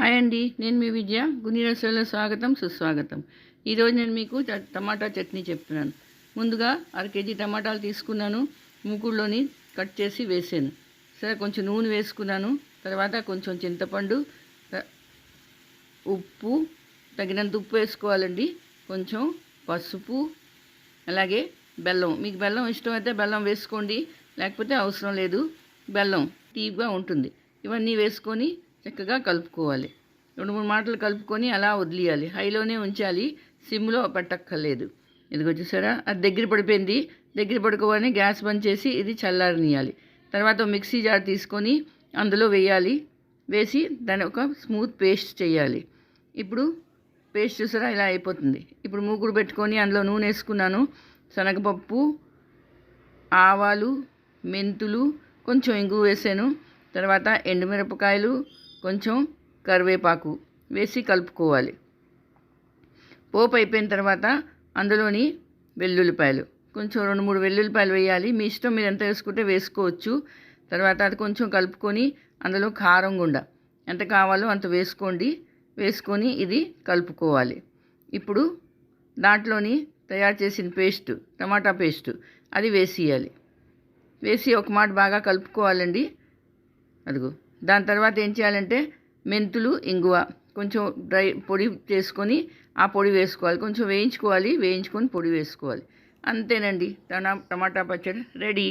Hi అండి నేను మీ విద్య గుని రసంలో స్వాగతం సుస్వాగతం. ఈరోజు నేను మీకు టమాటా చట్నీ చెప్తున్నాను. ముందుగా అర కేజీ టమాటాలు తీసుకున్నాను మూకుడులోని కట్ చేసి వేసాను. సరే కొంచెం నూనె వేసుకున్నాను తర్వాత కొంచెం చింతపండు ఉప్పు తగినంత ఉప్పు వేసుకోవాలండి. కొంచెం పసుపు అలాగే బెల్లం. మీకు బెల్లం ఇష్టమైతే బెల్లం వేసుకోండి లేకపోతే అవసరం లేదు. బెల్లం తీపిగా ఉంటుంది. ఇవన్నీ వేసుకొని చక్కగా కలుపుకోవాలి. రెండు మూడు మాటలు కలుపుకొని అలా వదిలేయాలి. హైలోనే ఉంచాలి. సిమ్లో పట్టక్కర్లేదు. ఇదిగో చూసారా? అది దగ్గర పడిపోయింది. దగ్గర పడుకోవాలని గ్యాస్ బంద్ చేసి ఇది చల్లారనియాలి. తర్వాత మిక్సీ జార్ తీసుకొని అందులో వేయాలి. వేసి దాని ఒక స్మూత్ పేస్ట్ చేయాలి. ఇప్పుడు పేస్ట్ చూసారా? ఇలా అయిపోతుంది. ఇప్పుడు మూకుడు పెట్టుకొని అందులో నూనె వేసుకున్నాను. శనగపప్పు ఆవాలు మెంతులు కొంచెం ఇంగు వేసాను. తర్వాత ఎండుమిరపకాయలు కొంచెం కరివేపాకు వేసి కలుపుకోవాలి. పోపు అయిపోయిన తర్వాత అందులోని వెల్లుల్లిపాయలు. కొంచెం రెండు మూడు వెల్లుల్లిపాయలు వేయాలి. మీ ఇష్టం మీరు ఎంత వేసుకుంటే వేసుకోవచ్చు. తర్వాత అది కొంచెం కలుపుకొని అందులో కారం గుండ. ఎంత కావాలో అంత వేసుకోండి. వేసుకొని ఇది కలుపుకోవాలి. ఇప్పుడు దాంట్లోని తయారు చేసిన పేస్ట్ టమాటా పేస్ట్ అది వేసేయాలి. వేసి ఒక మాట బాగా కలుపుకోవాలండి. అదిగో. దాని తర్వాత ఏం చేయాలంటే మెంతులు ఇంగువ కొంచెం డ్రై పొడి చేసుకొని ఆ పొడి వేసుకోవాలి. కొంచెం వేయించుకోవాలి వేయించుకొని పొడి వేసుకోవాలి. అంతేనండి. టమా టమాటా పచ్చడి రెడీ.